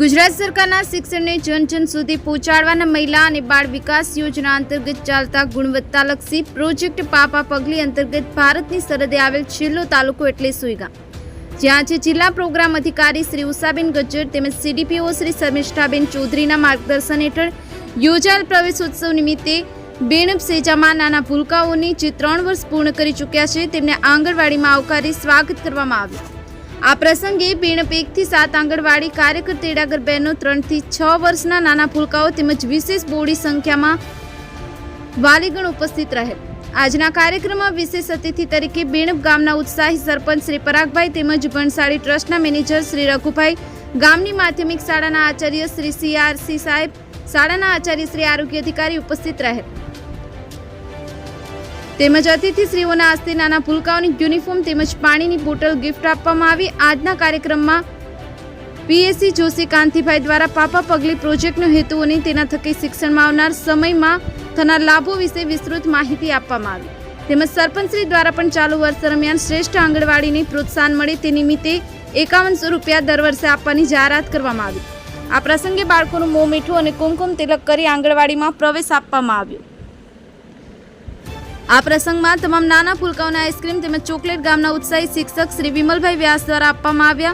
ગુજરાત સરકારના શિક્ષણને જન જન સુધી પહોંચાડવાના મહિલા અને બાળ વિકાસ યોજના અંતર્ગત ચાલતા ગુણવત્તાલક્ષી પ્રોજેક્ટ પાપા પગલી અંતર્ગત ભારતની સરહદે આવેલ છેલ્લો તાલુકો એટલે સુઈગામ. જ્યાં આજે જિલ્લા પ્રોગ્રામ અધિકારી શ્રી ઉષાબેન ગજ્જર તેમજ સીડીપીઓ શ્રી શર્મિષ્ઠાબેન ચૌધરીના માર્ગદર્શન હેઠળ યોજાયેલ પ્રવેશોત્સવ નિમિત્તે બેનબ સેજામાં નાના ભૂલકાઓની જે ત્રણ વર્ષ પૂર્ણ કરી ચૂક્યા છે તેમને આંગણવાડીમાં આવકારી સ્વાગત કરવામાં આવ્યું. આ પ્રસંગે બીણપ એકથી સાત આંગણવાડી કાર્યકર તેડાગર બહેનો ત્રણથી છ વર્ષના નાના ફૂલકાઓ તેમજ વિશેષ બોડી સંખ્યામાં વાલીગણ ઉપસ્થિત રહેલ આજના કાર્યક્રમમાં વિશેષ અતિથિ તરીકે બીણપ ગામના ઉત્સાહી સરપંચ શ્રી પરાગભાઈ તેમજ ભણસાળી ટ્રસ્ટના મેનેજર શ્રી રઘુભાઈ, ગામની માધ્યમિક શાળાના આચાર્ય શ્રી સીઆરસી સાહેબ, શાળાના આચાર્ય શ્રી આરોગ્ય અધિકારી ઉપસ્થિત રહેલ તેમજ અતિથિશ્રીઓના હસ્તે નાના ભૂલકાઓની યુનિફોર્મ તેમજ પાણીની બોટલ ગિફ્ટ આપવામાં આવી. આજના કાર્યક્રમમાં પીએસસી જોશી કાંતિભાઈ દ્વારા પાપા પગલી પ્રોજેક્ટનો હેતુ અને તેના થકી શિક્ષણમાં આવનાર સમયમાં થનાર લાભો વિશે વિસ્તૃત માહિતી આપવામાં આવી. તેમજ સરપંચશ્રી દ્વારા પણ ચાલુ વર્ષ દરમિયાન શ્રેષ્ઠ આંગણવાડીને પ્રોત્સાહન મળે તે નિમિત્તે એકાવનસો રૂપિયા દર વર્ષે આપવાની જાહેરાત કરવામાં આવી. આ પ્રસંગે બાળકોનું મોં મીઠું અને કુમકુમ તિલક કરી આંગણવાડીમાં પ્રવેશ આપવામાં આવ્યો. આ પ્રસંગમાં તમામ નાના ફૂલકાઓને આઈસ્ક્રીમ તેમજ ચોકલેટ ગામના ઉત્સાહી શિક્ષક શ્રી વિમલભાઈ વ્યાસ દ્વારા આપવામાં આવ્યા.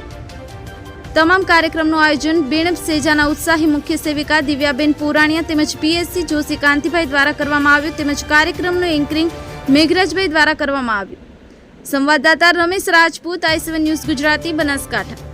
તમામ કાર્યક્રમનું આયોજન બેણબ સેજાના ઉત્સાહી મુખ્ય સેવિકા દિવ્યાબેન પુરાણીયા તેમજ પીએસસી જોશી કાંતિભાઈ દ્વારા કરવામાં આવ્યું તેમજ કાર્યક્રમનું એન્કરિંગ મેઘરાજભાઈ દ્વારા કરવામાં આવ્યું. સંવાદદાતા રમેશ રાજપૂત, આઈ ન્યૂઝ ગુજરાતી, બનાસકાંઠા.